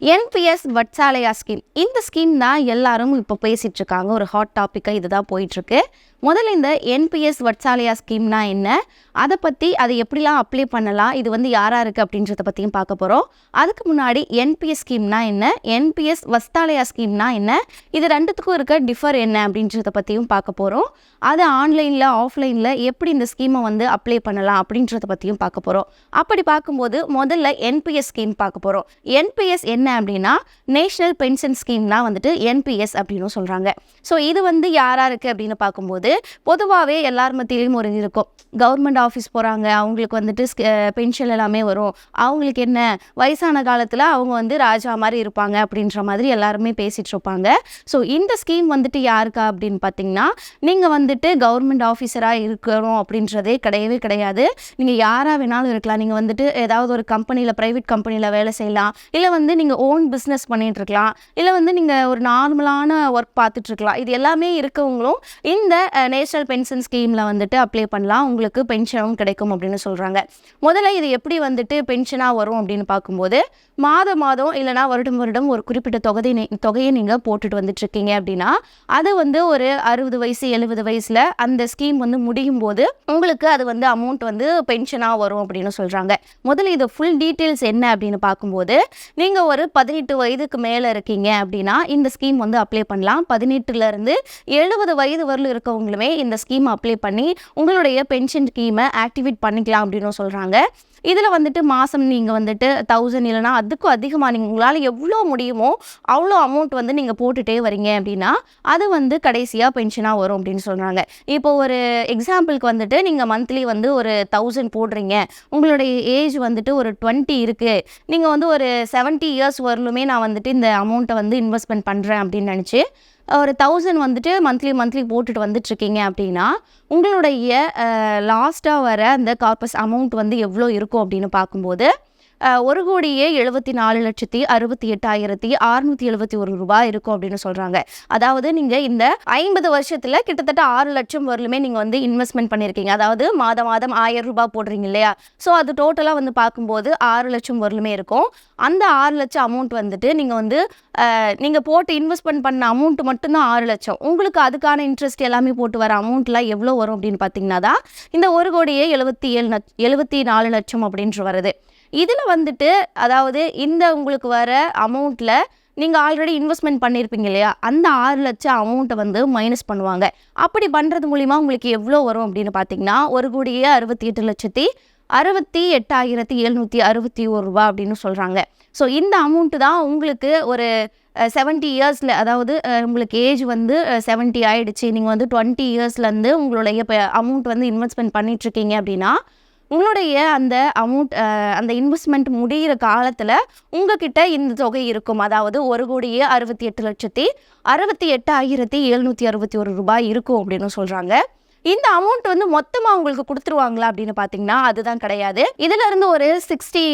NPS Vatsalya scheme இந்த scheme தான் எல்லாரும் இப்போ பேசிகிட்ருக்காங்க இருக்காங்க ஒரு ஹாட் டாப்பிக்காக இதுதான் போயிட்டுருக்கு. முதல்ல இந்த என்பிஎஸ் வட்சாலயா ஸ்கீம்னா என்ன? அதை பற்றி அதை எப்படிலாம் அப்ளை பண்ணலாம்? இது வந்து யாராக இருக்குது அப்படின்றத பற்றியும் பார்க்க போகிறோம் அதுக்கு முன்னாடி என்பிஎஸ் ஸ்கீம்னா என்ன? என்பிஎஸ் வஸ்தாலயா ஸ்கீம்னா என்ன? இது ரெண்டுத்துக்கும் இருக்க டிஃபர் என்ன அப்படின்றத பற்றியும் பார்க்க போகிறோம் அது ஆன்லைனில் ஆஃப்லைனில் எப்படி இந்த ஸ்கீமை வந்து அப்ளை பண்ணலாம் அப்படின்றத பற்றியும் பார்க்க போகிறோம் அப்படி பார்க்கும்போது முதல்ல என்பிஎஸ் ஸ்கீம் பார்க்க போகிறோம் என்பிஎஸ் என்ன அப்படின்னா நேஷனல் பென்ஷன் ஸ்கீம்னா வந்துட்டு என்பிஎஸ் அப்படின்னு சொல்கிறாங்க ஸோ இது வந்து யாராக இருக்குது அப்படின்னு பார்க்கும்போது பொதுவாகவே எல்லார் மத்தியிலையும் ஒரு இருக்கும் கவர்மெண்ட் ஆஃபீஸ் போகிறாங்க அவங்களுக்கு வந்துட்டு பென்ஷன் எல்லாமே வரும். அவங்களுக்கு என்ன வயசான காலத்தில் அவங்க வந்து ராஜா மாதிரி இருப்பாங்க அப்படின்ற மாதிரி எல்லாருமே பேசிகிட்டு இருப்பாங்க. ஸோ இந்த ஸ்கீம் வந்துட்டு யாருக்கா அப்படின்னு பார்த்தீங்கன்னா நீங்கள் வந்துட்டு கவர்மெண்ட் ஆஃபீஸராக இருக்கணும் அப்படின்றதே கிடையவே கிடையாது. நீங்கள் யாராக வேணாலும் இருக்கலாம். நீங்கள் வந்துட்டு ஏதாவது ஒரு கம்பெனியில் ப்ரைவேட் கம்பெனியில் வேலை செய்யலாம். இல்லை வந்து நீங்கள் ஓன் பிஸ்னஸ் பண்ணிகிட்ருக்கலாம் இருக்கலாம் இல்லை வந்து நீங்கள் ஒரு நார்மலான ஒர்க் பார்த்துட்ருக்கலாம் இது எல்லாமே இருக்கவங்களும் இந்த நேஷனல் பென்ஷன் ஸ்கீமில் வந்துட்டு அப்ளை பண்ணலாம். உங்களுக்கு பென்ஷனும் கிடைக்கும் அப்படின்னு சொல்கிறாங்க முதல்ல இது எப்படி வந்துட்டு பென்ஷனாக வரும் அப்படின்னு பார்க்கும்போது மாதம் மாதம் இல்லைனா வருடம் வருடம் ஒரு குறிப்பிட்ட தொகை தொகையை நீங்கள் போட்டுட்டு வந்துட்டுருக்கீங்க அப்படின்னா அது வந்து ஒரு அறுபது வயசு எழுபது வயசில் அந்த ஸ்கீம் வந்து முடியும் போது உங்களுக்கு அது வந்து அமௌண்ட் வந்து பென்ஷனாக வரும் அப்படின்னு சொல்கிறாங்க முதல்ல இது ஃபுல் டீட்டெயில்ஸ் என்ன அப்படின்னு பார்க்கும்போது நீங்கள் ஒரு பதினெட்டு வயதுக்கு மேலே இருக்கீங்க அப்படின்னா இந்த ஸ்கீம் வந்து அப்ளை பண்ணலாம். பதினெட்டுலேருந்து எழுபது வயது வரலும் இருக்கவங்களுமே இந்த ஸ்கீம் அப்ளை பண்ணி உங்களுடைய பென்ஷன் ஸ்கீமை ஆக்டிவேட் பண்ணிக்கலாம் அப்படின்னு சொல்கிறாங்க இதில் வந்துட்டு மாதம் நீங்கள் வந்துட்டு தௌசண்ட் இல்லைனா அதுக்கும் அதிகமாக நீங்கள் உங்களால் எவ்வளோ முடியுமோ அவ்வளோ அமௌண்ட் வந்து நீங்கள் போட்டுகிட்டே வரீங்க அப்படின்னா அது வந்து கடைசியாக பென்ஷனாக வரும் அப்படின்னு சொல்கிறாங்க. இப்போ ஒரு எக்ஸாம்பிளுக்கு வந்துட்டு நீங்கள் மந்த்லி வந்து ஒரு தௌசண்ட் போடுறீங்க. உங்களுடைய ஏஜ் வந்துட்டு ஒரு டுவெண்ட்டி இருக்குது நீங்கள் வந்து ஒரு செவன்ட்டி இயர்ஸ் வரலுமே நான் வந்துட்டு இந்த அமௌண்ட்டை வந்து இன்வெஸ்ட்மெண்ட் பண்ணுறேன் அப்படின்னு நினச்சி ஒரு தௌசண்ட் வந்துட்டு மந்த்லி மந்த்லி போட்டுட்டு வந்துட்டுருக்கீங்க அப்படின்னா உங்களுடைய லாஸ்ட்டாக வர அந்த கார்பஸ் அமௌண்ட் வந்து எவ்வளோ இருக்கும் அப்படின்னு பார்க்கும்போது ஒரு கோடியே எழுபத்தி நாலு லட்சத்தி அறுபத்தி எட்டாயிரத்தி அறுநூத்தி எழுபத்தி ஒரு ரூபாய் இருக்கும் அப்படின்னு சொல்கிறாங்க அதாவது நீங்கள் இந்த ஐம்பது வருஷத்தில் கிட்டத்தட்ட ஆறு லட்சம் வரலுமே நீங்கள் வந்து இன்வெஸ்ட்மெண்ட் பண்ணிருக்கீங்க. அதாவது மாதம் மாதம் ஆயிரம் ரூபாய் போடுறீங்க இல்லையா? ஸோ அது டோட்டலாக வந்து பார்க்கும்போது ஆறு லட்சம் வரலுமே இருக்கும். அந்த ஆறு லட்சம் அமௌண்ட் வந்துட்டு நீங்கள் வந்து நீங்கள் போட்டு இன்வெஸ்ட்மெண்ட் பண்ண அமௌண்ட் மட்டும்தான் ஆறு லட்சம். உங்களுக்கு அதுக்கான இன்ட்ரெஸ்ட் எல்லாமே போட்டு வர அமௌண்ட்லாம் எவ்வளோ வரும் அப்படின்னு பார்த்தீங்கன்னா தான் இந்த ஒரு கோடியே எழுபத்தி ஏழு எழுபத்தி நாலு லட்சம் அப்படின்ட்டு வருது. இதில் வந்துட்டு அதாவது இந்த உங்களுக்கு வர அமௌண்ட்டில் நீங்கள் ஆல்ரெடி இன்வெஸ்ட்மெண்ட் பண்ணியிருப்பீங்க இல்லையா? அந்த ஆறு லட்சம் அமௌண்ட்டை வந்து மைனஸ் பண்ணுவாங்க. அப்படி பண்ணுறது மூலிமா உங்களுக்கு எவ்வளோ வரும் அப்படின்னு பார்த்தீங்கன்னா ஒரு கோடியே அறுபத்தி எட்டு லட்சத்தி அறுபத்தி எட்டாயிரத்தி எழுநூற்றி அறுபத்தி ஒரு ரூபா அப்படின்னு சொல்கிறாங்க ஸோ இந்த அமௌண்ட்டு தான் உங்களுக்கு ஒரு செவன்ட்டி இயர்ஸில் அதாவது உங்களுக்கு ஏஜ் வந்து செவன்ட்டி ஆகிடுச்சு நீங்கள் வந்து டுவெண்ட்டி இயர்ஸ்லேருந்து உங்களுடைய இப்போ அமௌண்ட் வந்து இன்வெஸ்ட்மெண்ட் பண்ணிகிட்ருக்கீங்க அப்படின்னா உங்களுடைய அந்த அமௌண்ட் அந்த இன்வெஸ்ட்மெண்ட் முடிகிற காலத்தில் உங்ககிட்ட இந்த தொகை இருக்கும். அதாவது ஒரு கோடியே அறுபத்தி எட்டு லட்சத்தி அறுபத்தி எட்டாயிரத்தி எழுநூற்றி அறுபத்தி ஒரு ரூபாய் இருக்கும் அப்படின்னு சொல்கிறாங்க இந்த அமௌண்ட் வந்து மொத்தமாக உங்களுக்கு கொடுத்துருவாங்களா அப்படின்னு பார்த்தீங்கன்னா அதுதான் கிடையாது. இதுல இருந்து ஒரு சிக்ஸ்டி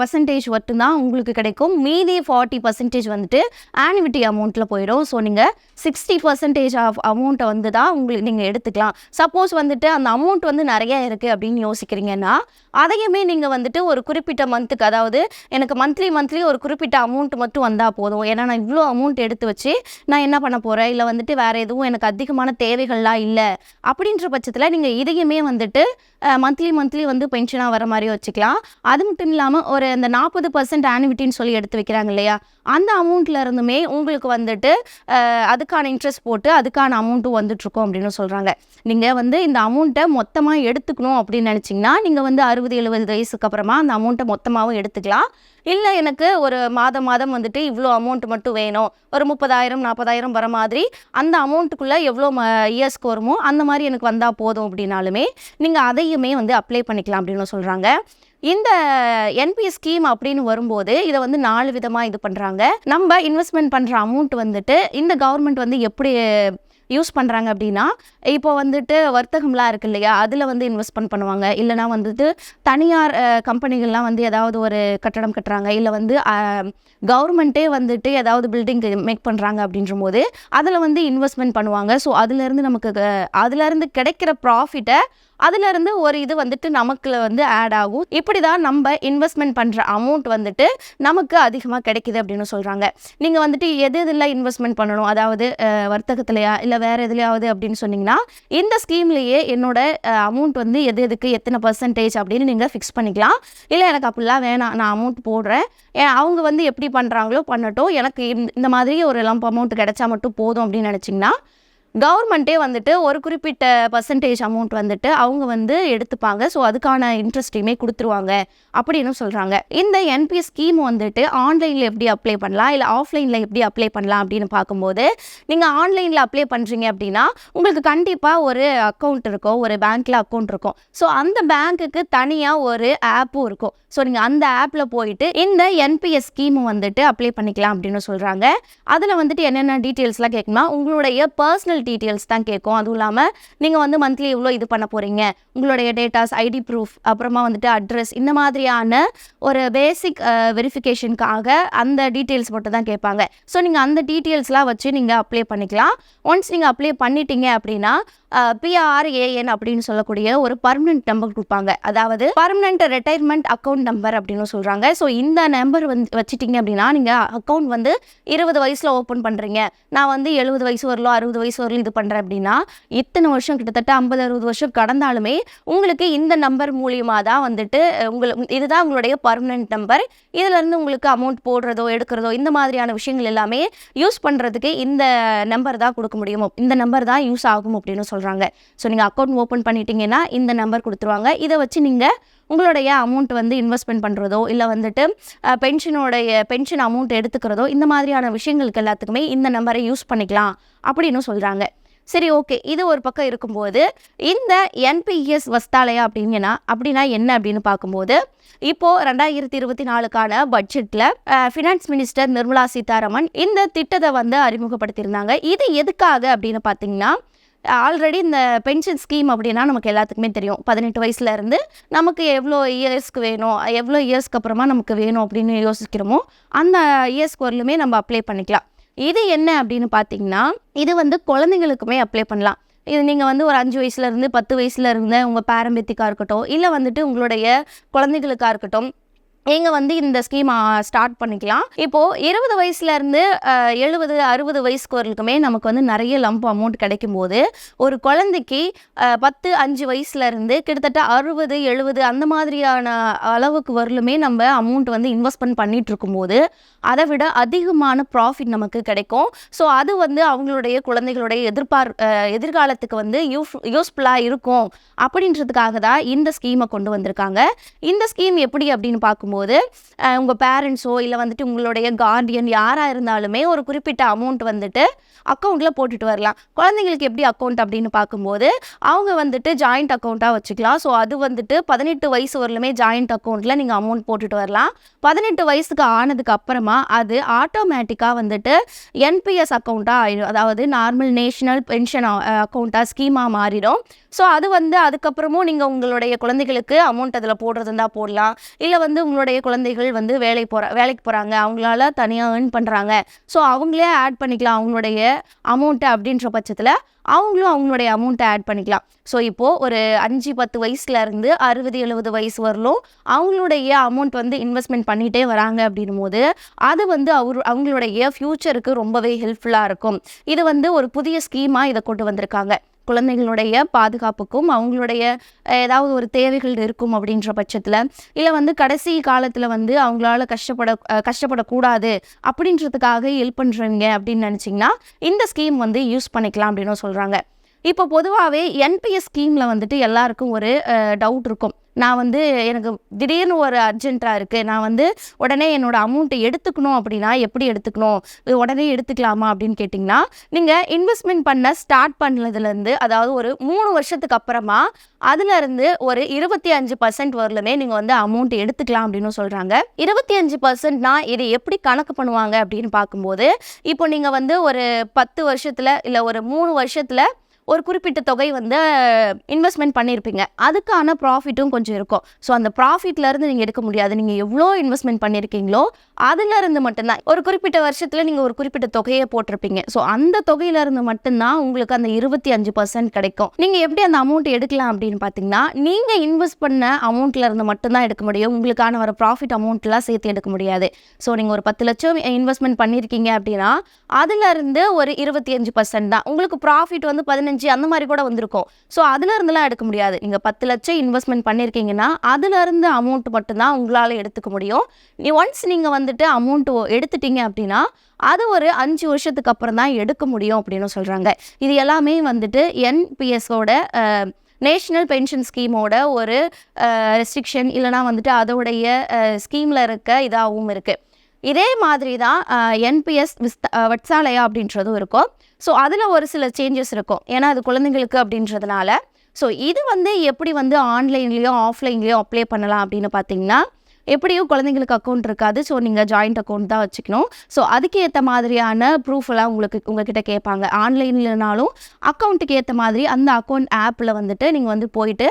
பர்சன்டேஜ் மட்டும்தான் உங்களுக்கு கிடைக்கும். மீதி ஃபார்ட்டி பர்சன்டேஜ் வந்துட்டு ஆனுவிட்டி அமௌண்ட்டில் போயிடும். ஸோ நீங்கள் சிக்ஸ்டி பர்சன்டேஜ் ஆஃப் அமௌண்ட்டை வந்து தான் உங்களுக்கு நீங்கள் எடுத்துக்கலாம். சப்போஸ் வந்துட்டு அந்த அமௌண்ட் வந்து நிறையா இருக்குது அப்படின்னு யோசிக்கிறீங்கன்னா அதையுமே நீங்கள் வந்துட்டு ஒரு குறிப்பிட்ட மந்த்துக்கு அதாவது எனக்கு மந்த்லி மந்த்லி ஒரு குறிப்பிட்ட அமௌண்ட் மட்டும் வந்தால் போதும். ஏன்னா நான் இவ்வளோ அமௌண்ட் எடுத்து வச்சு நான் என்ன பண்ண போகிறேன் இல்லை வந்துட்டு வேறு எதுவும் எனக்கு அதிகமான தேவைகள்லாம் இல்லை. அப்படின்ற பட்சத்தில் நீங்கள் இதையுமே வந்துட்டு மந்த்லி மந்த்லி வந்து பென்ஷனாக வர மாதிரி வச்சுக்கலாம். அது மட்டும் இல்லாமல் ஒரு அந்த நாற்பது பர்சன்ட் ஆனுவிட்டின்னு சொல்லி எடுத்து வைக்கிறாங்க இல்லையா? அந்த அமௌண்ட்டில் இருந்துமே உங்களுக்கு வந்துட்டு அதுக்கான இன்ட்ரெஸ்ட் போட்டு அதுக்கான அமௌண்ட்டும் வந்துட்ருக்கோம் அப்படின்னு சொல்கிறாங்க நீங்கள் வந்து இந்த அமௌண்ட்டை மொத்தமாக எடுத்துக்கணும் அப்படின்னு நினச்சிங்கன்னா நீங்கள் வந்து அறுபது எழுபது வயசுக்கு அப்புறமா அந்த அமௌண்ட்டை மொத்தமாகவும் எடுத்துக்கலாம். இல்லை எனக்கு ஒரு மாதம் மாதம் வந்துட்டு இவ்வளோ அமௌண்ட் மட்டும் வேணும். ஒரு முப்பதாயிரம் நாற்பதாயிரம் வர மாதிரி அந்த அமௌண்ட்டுக்குள்ளே எவ்வளோ ம இயர்ஸ்க்கு வருமோ அந்த மாதிரி எனக்கு வந்தால் போதும் அப்படின்னாலுமே நீங்கள் அதை அதையுமே வந்து அப்ளை பண்ணிக்கலாம் அப்படின்னு சொல்கிறாங்க இந்த என்பிஎஸ் ஸ்கீம் அப்படின்னு வரும்போது இதை வந்து நாலு விதமாக இது பண்ணுறாங்க நம்ம இன்வெஸ்ட்மெண்ட் பண்ணுற அமௌண்ட் வந்துட்டு இந்த கவர்மெண்ட் வந்து எப்படி யூஸ் பண்ணுறாங்க அப்படின்னா இப்போ வந்துட்டு வர்த்தகம்லாம் இருக்கு இல்லையா அதில் வந்து இன்வெஸ்ட்மெண்ட் பண்ணுவாங்க. இல்லைனா வந்துட்டு தனியார் கம்பெனிகள்லாம் வந்து ஏதாவது ஒரு கட்டடம் கட்டுறாங்க. இல்லை வந்து கவர்மெண்ட்டே வந்துட்டு ஏதாவது பில்டிங் மேக் பண்ணுறாங்க அப்படின்ற போது அதில் வந்து இன்வெஸ்ட்மெண்ட் பண்ணுவாங்க. ஸோ அதுலேருந்து நமக்கு அதுலேருந்து கிடைக்கிற ப்ராஃபிட்டை அதுலேருந்து ஒரு இது வந்துட்டு நமக்குல வந்து ஆட் ஆகும். இப்படி தான் நம்ம இன்வெஸ்ட்மெண்ட் பண்ணுற அமௌண்ட் வந்துட்டு நமக்கு அதிகமாக கிடைக்குது அப்படின்னு சொல்கிறாங்க நீங்கள் வந்துட்டு எது இதில் இன்வெஸ்ட்மெண்ட் பண்ணணும்? அதாவது வர்த்தகத்துலையா? இல்லை வேறு எதுலையாவது அப்படின்னு சொன்னீங்கன்னா இந்த ஸ்கீம்லேயே என்னோட அமௌண்ட் வந்து எது எதுக்கு எத்தனை பர்சன்டேஜ் அப்படின்னு நீங்கள் ஃபிக்ஸ் பண்ணிக்கலாம். இல்லை எனக்கு அப்படிலாம் வேணாம். நான் அமௌண்ட் போடுறேன். அவங்க வந்து எப்படி பண்ணுறாங்களோ பண்ணட்டும். எனக்கு இந்த- இந்த மாதிரி ஒரு லம்ப் அமௌண்ட் கிடைச்சா மட்டும் போதும் அப்படின்னு நினச்சிங்கன்னா கவர்மெண்ட்டே வந்துட்டு ஒரு குறிப்பிட்ட பர்சன்டேஜ் அமௌண்ட் வந்துட்டு அவங்க வந்து எடுத்துப்பாங்க. ஸோ அதுக்கான இன்ட்ரெஸ்ட்டையுமே கொடுத்துருவாங்க அப்படின்னு சொல்கிறாங்க இந்த என்பிஎஸ் ஸ்கீம் வந்துட்டு ஆன்லைனில் எப்படி அப்ளை பண்ணலாம்? இல்லை ஆஃப்லைனில் எப்படி அப்ளை பண்ணலாம் அப்படின்னு பார்க்கும்போது நீங்கள் ஆன்லைனில் அப்ளை பண்ணுறீங்க அப்படின்னா உங்களுக்கு கண்டிப்பாக ஒரு அக்கௌண்ட் இருக்கும். ஒரு பேங்க்கில் அக்கௌண்ட் இருக்கும். ஸோ அந்த பேங்க்குக்கு தனியாக ஒரு ஆப்பும் இருக்கும். ஸோ நீங்கள் அந்த ஆப்பில் போயிட்டு இந்த என்பிஎஸ் ஸ்கீம் வந்துட்டு அப்ளை பண்ணிக்கலாம் அப்படின்னு சொல்கிறாங்க அதில் வந்துட்டு என்னென்ன டீட்டெயில்ஸ்லாம் கேட்குமா உங்களுடைய பர்சனல் டீட்டெயில்ஸ் தான் கேட்கும். அதுவும் இல்லாமல் நீங்கள் வந்து மந்த்லி எவ்வளோ இது பண்ண போகிறீங்க உங்களுடைய டேட்டாஸ் ஐடி ப்ரூஃப் அப்புறமா வந்துட்டு அட்ரஸ் இந்த மாதிரியான ஒரு பேசிக் வெரிஃபிகேஷனுக்காக அந்த டீட்டெயில்ஸ் மட்டும் தான் கேட்பாங்க. ஸோ நீங்கள் அந்த டீட்டெயில்ஸ்லாம் வச்சு நீங்கள் அப்ளை பண்ணிக்கலாம். ஒன்ஸ் நீங்கள் அப்ளை பண்ணிட்டீங்க அப்படின்னா பிஆர்ஏஎன் அப்படின்னு சொல்லக்கூடிய ஒரு பர்மனெண்ட் நம்பர் கொடுப்பாங்க. அதாவது பர்மனன்ட் ரிட்டையர்மெண்ட் அக்கௌண்ட் நம்பர் அப்படின்னு சொல்கிறாங்க ஸோ இந்த நம்பர் வந்து வச்சுட்டிங்க அப்படின்னா நீங்கள் அக்கௌண்ட் வந்து இருபது வயசில் ஓப்பன் பண்ணுறீங்க நான் வந்து எழுபது வயசு வரலும் அறுபது வயசு வரலும் இது பண்ணுறேன் அப்படின்னா இத்தனை வருஷம் கிட்டத்தட்ட ஐம்பது அறுபது வருஷம் கடந்தாலுமே உங்களுக்கு இந்த நம்பர் மூலியமாக தான் வந்துட்டு உங்களுக்கு இதுதான் உங்களுடைய பர்மனன்ட் நம்பர் இதுலேருந்து உங்களுக்கு அமௌண்ட் போடுறதோ எடுக்கிறதோ இந்த மாதிரியான விஷயங்கள் எல்லாமே யூஸ் பண்ணுறதுக்கு இந்த நம்பர் தான் கொடுக்க முடியும். இந்த நம்பர் தான் யூஸ் ஆகும் அப்படின்னு சொல்கிறாங்க சொல்கிறாங்க ஸோ நீங்கள் அக்கௌண்ட் ஓப்பன் பண்ணிட்டீங்கன்னா இந்த நம்பர் கொடுத்துருவாங்க. இதை வச்சு நீங்கள் உங்களுடைய அமௌண்ட் வந்து இன்வெஸ்ட்மெண்ட் பண்ணுறதோ இல்லை வந்துட்டு பென்ஷனோடைய பென்ஷன் அமௌண்ட் எடுத்துக்கிறதோ இந்த மாதிரியான விஷயங்களுக்கு எல்லாத்துக்குமே இந்த நம்பரை யூஸ் பண்ணிக்கலாம் அப்படின்னு சொல்கிறாங்க சரி ஓகே இது ஒரு பக்கம் இருக்கும்போது இந்த என்பிஎஸ் வஸ்தாலயா அப்படிங்கன்னா அப்படின்னா என்ன அப்படின்னு பார்க்கும்போது இப்போது ரெண்டாயிரத்தி இருபத்தி நாலுக்கான பட்ஜெட்டில் ஃபினான்ஸ் மினிஸ்டர் நிர்மலா சீதாராமன் இந்த திட்டத்தை வந்து அறிமுகப்படுத்தியிருந்தாங்க. இது எதுக்காக அப்படின்னு பார்த்தீங்கன்னா ஆல்ரெடி இந்த பென்ஷன் ஸ்கீம் அப்படின்னா நமக்கு எல்லாத்துக்குமே தெரியும். பதினெட்டு வயசுல இருந்து நமக்கு எவ்வளோ இயர்ஸ்க்கு வேணும் எவ்வளோ இயர்ஸ்க்கு அப்புறமா நமக்கு வேணும் அப்படின்னு யோசிக்கிறோமோ அந்த இயர்ஸ்க்கு வரலுமே நம்ம அப்ளை பண்ணிக்கலாம். இது என்ன அப்படின்னு பார்த்தீங்கன்னா இது வந்து குழந்தைங்களுக்குமே அப்ளை பண்ணலாம். இது நீங்கள் வந்து ஒரு அஞ்சு வயசுலேருந்து பத்து வயசுல இருந்து உங்கள் பேரம்பேத்திக்காக இருக்கட்டும் இல்லை வந்துட்டு உங்களுடைய குழந்தைகளுக்காக இருக்கட்டும் நீங்கள் வந்து இந்த ஸ்கீம் ஸ்டார்ட் பண்ணிக்கலாம். இப்போது இருபது வயசுலேருந்து எழுபது அறுபது வயசுக்குவர்களுக்குமே நமக்கு வந்து நிறைய லம்ப் அமௌண்ட் கிடைக்கும் போது ஒரு குழந்தைக்கு பத்து அஞ்சு வயசுலேருந்து கிட்டத்தட்ட அறுபது எழுபது அந்த மாதிரியான அளவுக்கு வரலுமே நம்ம அமௌண்ட் வந்து இன்வெஸ்ட்மெண்ட் பண்ணிகிட்டு இருக்கும்போது அதை விட அதிகமான ப்ராஃபிட் நமக்கு கிடைக்கும். ஸோ அது வந்து அவங்களுடைய குழந்தைகளுடைய எதிர்பார் எதிர்காலத்துக்கு வந்து யூஸ் யூஸ்ஃபுல்லாக இருக்கும். அப்படின்றதுக்காக தான் இந்த ஸ்கீமை கொண்டு வந்திருக்காங்க. இந்த ஸ்கீம் எப்படி அப்படின்னு பார்க்கும்போது அஹ், உங்கள் பேரண்ட்ஸோ இல்லை வந்துட்டு உங்களுடைய கார்டியன் யாராக இருந்தாலுமே ஒரு குறிப்பிட்ட அமௌண்ட் வந்துட்டு அக்கௌண்ட்டில் போட்டுட்டு வரலாம். குழந்தைங்களுக்கு எப்படி அக்கௌண்ட் அப்படின்னு பார்க்கும்போது அவங்க வந்துட்டு ஜாயிண்ட் அக்கௌண்ட்டாக வச்சுக்கலாம். ஸோ அது வந்துட்டு பதினெட்டு வயசு வரலுமே ஜாயிண்ட் அக்கௌண்ட்டில் நீங்கள் அமௌண்ட் போட்டுட்டு வரலாம். பதினெட்டு வயசுக்கு ஆனதுக்கு அப்புறமா அது ஆட்டோமேட்டிக்காக வந்துட்டு என்பிஎஸ் அக்கௌண்ட்டாக ஆயிடும். அதாவது நார்மல் நேஷனல் பென்ஷன் அக்கௌண்ட்டாக ஸ்கீமாக மாறிடும். ஸோ அது வந்து அதுக்கப்புறமும் நீங்கள் உங்களுடைய குழந்தைகளுக்கு அமௌண்ட் அதில் போடுறது இருந்தால் போடலாம். இல்லை வந்து அவங்களுடைய குழந்தைகள் வந்து வேலை போகிற வேலைக்கு போகிறாங்க அவங்களால தனியாக ஏர்ன் பண்ணுறாங்க ஸோ அவங்களே ஆட் பண்ணிக்கலாம் அவங்களுடைய அமௌண்ட்டு அப்படின்ற பட்சத்தில் அவங்களும் அவங்களுடைய அமௌண்ட்டை ஆட் பண்ணிக்கலாம். ஸோ இப்போது ஒரு அஞ்சு பத்து வயசுலேருந்து அறுபது எழுபது வயசு வரலும் அவங்களுடைய அமௌண்ட் வந்து இன்வெஸ்ட்மெண்ட் பண்ணிகிட்டே வராங்க அப்படின் போது அது வந்து அவர் அவங்களுடைய ஃப்யூச்சருக்கு ரொம்பவே ஹெல்ப்ஃபுல்லாக இருக்கும். இது வந்து ஒரு புதிய ஸ்கீமாக இதை கொண்டு வந்திருக்காங்க. குழந்தைகளுடைய பாதுகாப்புக்கும் அவங்களுடைய ஏதாவது ஒரு தேவைகள் இருக்கும் அப்படின்ற பட்சத்தில் இல்லை வந்து கடைசி காலத்தில் வந்து அவங்களால கஷ்டப்பட கஷ்டப்படக்கூடாது அப்படின்றதுக்காக ஹெல்ப் பண்ணுறீங்க அப்படின்னு நினச்சிங்கன்னா இந்த ஸ்கீம் வந்து யூஸ் பண்ணிக்கலாம் அப்படின்னு சொல்கிறாங்க இப்போ பொதுவாகவே என்பிஎஸ் ஸ்கீமில் வந்துட்டு எல்லாருக்கும் ஒரு டவுட் இருக்கும். நான் வந்து எனக்கு திடீர்னு ஒரு அர்ஜென்ட்டாக இருக்குது நான் வந்து உடனே என்னோடய அமௌண்ட்டை எடுத்துக்கணும் அப்படின்னா எப்படி எடுத்துக்கணும்? உடனே எடுத்துக்கலாமா அப்படின்னு கேட்டிங்கன்னா நீங்கள் இன்வெஸ்ட்மெண்ட் பண்ண ஸ்டார்ட் பண்ணதுலேருந்து அதாவது ஒரு மூணு வருஷத்துக்கு அப்புறமா அதுலேருந்து ஒரு இருபத்தி அஞ்சு பர்சன்ட் வரலுமே நீங்கள் வந்து அமௌண்ட் எடுத்துக்கலாம் அப்படின்னு சொல்கிறாங்க இருபத்தி அஞ்சு பர்சன்ட்னா இது எப்படி கணக்கு பண்ணுவாங்க அப்படின்னு பார்க்கும்போது இப்போ நீங்கள் வந்து ஒரு பத்து வருஷத்தில் இல்லை ஒரு மூணு வருஷத்தில் ஒரு குறிப்பிட்ட தொகை வந்து இன்வெஸ்ட்மெண்ட் பண்ணியிருப்பீங்க அதுக்கான ப்ராஃபிட்டும் கொஞ்சம் இருக்கும். ஸோ அந்த ப்ராஃபிட்லேருந்து நீங்கள் எடுக்க முடியாது. நீங்கள் எவ்வளோ இன்வெஸ்ட்மெண்ட் பண்ணியிருக்கீங்களோ அதுலேருந்து மட்டும்தான். ஒரு குறிப்பிட்ட வருஷத்தில் நீங்கள் ஒரு குறிப்பிட்ட தொகையை போட்டிருப்பீங்க. ஸோ அந்த தொகையிலேருந்து மட்டும்தான் உங்களுக்கு அந்த இருபத்தி அஞ்சு பர்சன்ட் கிடைக்கும். நீங்கள் எப்படி அந்த அமௌண்ட் எடுக்கலாம் அப்படின்னு பார்த்தீங்கன்னா நீங்கள் இன்வெஸ்ட் பண்ண அமௌண்ட்ல இருந்து மட்டும்தான் எடுக்க முடியும். உங்களுக்கான வர ப்ராஃபிட் அமௌண்ட்லாம் சேர்த்து எடுக்க முடியாது. ஸோ நீங்கள் ஒரு பத்து லட்சம் இன்வெஸ்ட்மெண்ட் பண்ணியிருக்கீங்க அப்படின்னா அதுலேருந்து ஒரு இருபத்தி அஞ்சு பர்சன்ட் தான். உங்களுக்கு ப்ராஃபிட் வந்து பதினஞ்சு அந்த மாதிரி கூட வந்திருக்கும். ஸோ அதுலேருந்துலாம் எடுக்க முடியாது. நீங்கள் பத்து லட்சம் இன்வெஸ்ட்மெண்ட் பண்ணியிருக்கீங்கன்னா அதுலேருந்து அமௌண்ட் மட்டும்தான் உங்களால் எடுத்துக்க முடியும். நீ ஒன்ஸ் நீங்கள் வந்துட்டு அமௌண்ட் எடுத்துட்டீங்க அப்படின்னா அது ஒரு அஞ்சு வருஷத்துக்கு அப்புறம் தான் எடுக்க முடியும் அப்படின்னு சொல்கிறாங்க இது எல்லாமே வந்துட்டு என்பிஎஸோட நேஷ்னல் பென்ஷன் ஸ்கீமோட ஒரு ரெஸ்ட்ரிக்ஷன் இல்லைனா வந்துட்டு அதோடைய ஸ்கீமில் இருக்க இதாகவும் இருக்குது இதே மாதிரி தான் என்பிஎஸ் விஸ்த வட்சாலயா அப்படின்றதும் இருக்கும். ஸோ அதில் ஒரு சில சேஞ்சஸ் இருக்கும். ஏன்னா அது குழந்தைங்களுக்கு அப்படின்றதுனால. ஸோ இது வந்து எப்படி வந்து ஆன்லைன்லேயோ ஆஃப்லைன்லேயோ அப்ளை பண்ணலாம் அப்படின்னு பார்த்தீங்கன்னா எப்படியும் குழந்தைங்களுக்கு அக்கௌண்ட் இருக்காது. ஸோ நீங்கள் ஜாயிண்ட் அக்கௌண்ட் தான் வச்சுக்கணும். ஸோ அதுக்கு ஏற்ற மாதிரியான ப்ரூஃப் எல்லாம் உங்களுக்கு உங்ககிட்ட கேட்பாங்க. ஆன்லைன்லனாலும் அக்கௌண்ட்டுக்கு ஏற்ற மாதிரி அந்த அக்கௌண்ட் ஆப்பில் வந்துட்டு நீங்கள் வந்து போயிட்டு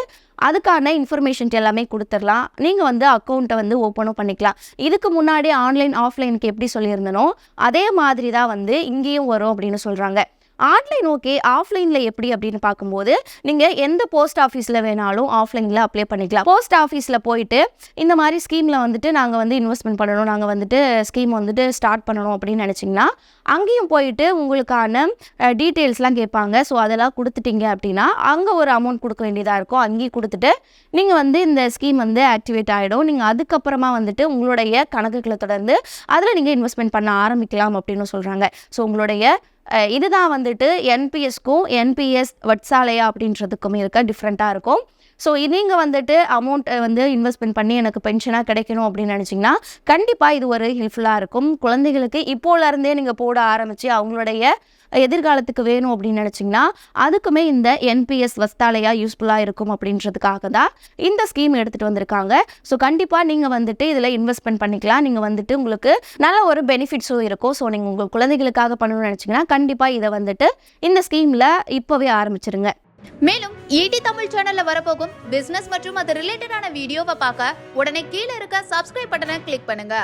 அதுக்கான இன்ஃபர்மேஷன் எல்லாமே கொடுத்துடலாம். நீங்கள் வந்து அக்கௌண்ட்டை வந்து ஓப்பனும் பண்ணிக்கலாம். இதுக்கு முன்னாடி ஆன்லைன் ஆஃப்லைனுக்கு எப்படி சொல்லியிருந்தனோ அதே மாதிரி தான் வந்து இங்கேயும் வரும் அப்படின்னு சொல்கிறாங்க ஆன்லைன் ஓகே ஆஃப்லைனில் எப்படி அப்படின்னு பார்க்கும்போது நீங்கள் எந்த போஸ்ட் ஆஃபீஸில் வேணாலும் ஆஃப்லைனில் அப்ளை பண்ணிக்கலாம். போஸ்ட் ஆஃபீஸில் போயிட்டு இந்த மாதிரி ஸ்கீமில் வந்துட்டு நாங்கள் வந்து இன்வெஸ்ட்மெண்ட் பண்ணணும் நாங்கள் வந்துட்டு ஸ்கீம் வந்துட்டு ஸ்டார்ட் பண்ணணும் அப்படின்னு நினச்சிங்கன்னா அங்கேயும் போயிட்டு உங்களுக்கான டீட்டெயில்ஸ்லாம் கேட்பாங்க. ஸோ அதெல்லாம் கொடுத்துட்டீங்க அப்படின்னா அங்கே ஒரு அமௌண்ட் கொடுக்க வேண்டியதாக இருக்கும் அங்கேயும் கொடுத்துட்டு நீங்கள் வந்து இந்த ஸ்கீம் வந்து ஆக்டிவேட் ஆகிடும் நீங்கள் அதுக்கப்புறமா வந்துட்டு உங்களுடைய கணக்குகளை தொடர்ந்து அதில் நீங்கள் இன்வெஸ்ட்மெண்ட் பண்ண ஆரம்பிக்கலாம் அப்படின்னு சொல்கிறாங்க ஸோ உங்களுடைய இதுதான் வந்துட்டு என்பிஎஸ்க்கும் என்பிஎஸ் வட்சாலயா அப்படின்றதுக்கும் இருக்க டிஃப்ரெண்ட்டாக இருக்கும். ஸோ நீங்கள் வந்துட்டு அமௌண்ட்டை வந்து இன்வெஸ்ட்மெண்ட் பண்ணி எனக்கு பென்ஷனாக கிடைக்கணும் அப்படின்னு நினச்சிங்கன்னா கண்டிப்பாக இது ஒரு ஹெல்ப்ஃபுல்லாக இருக்கும். குழந்தைகளுக்கு இப்போலேருந்தே நீங்கள் போட ஆரம்பித்து அவங்களுடைய எதிர்காலத்துக்கு வேணும் அப்படின்னு நினச்சிங்கன்னா அதுக்குமே இந்த என்பிஎஸ் வஸ்தாலையாக யூஸ்ஃபுல்லாக இருக்கும் அப்படின்றதுக்காக தான் இந்த ஸ்கீம் எடுத்துகிட்டு வந்திருக்காங்க. ஸோ கண்டிப்பாக நீங்கள் வந்துட்டு இதில் இன்வெஸ்ட்மெண்ட் பண்ணிக்கலாம். நீங்கள் வந்துட்டு உங்களுக்கு நல்ல ஒரு பெனிஃபிட்ஸும் இருக்கும். ஸோ நீங்கள் உங்கள் குழந்தைகளுக்காக பண்ணணும்னு நினச்சிங்கன்னா கண்டிப்பாக இதை வந்துட்டு இந்த ஸ்கீமில் இப்போவே ஆரம்பிச்சிருங்க. மேலும் ஈடி தமிழ் சேனல்ல வரப்போகும் பிசினஸ் மற்றும் அது ரிலேட்டடான வீடியோவை பார்க்க உடனே கீழே இருக்க சப்ஸ்கிரைப் பட்டனை கிளிக் பண்ணுங்க.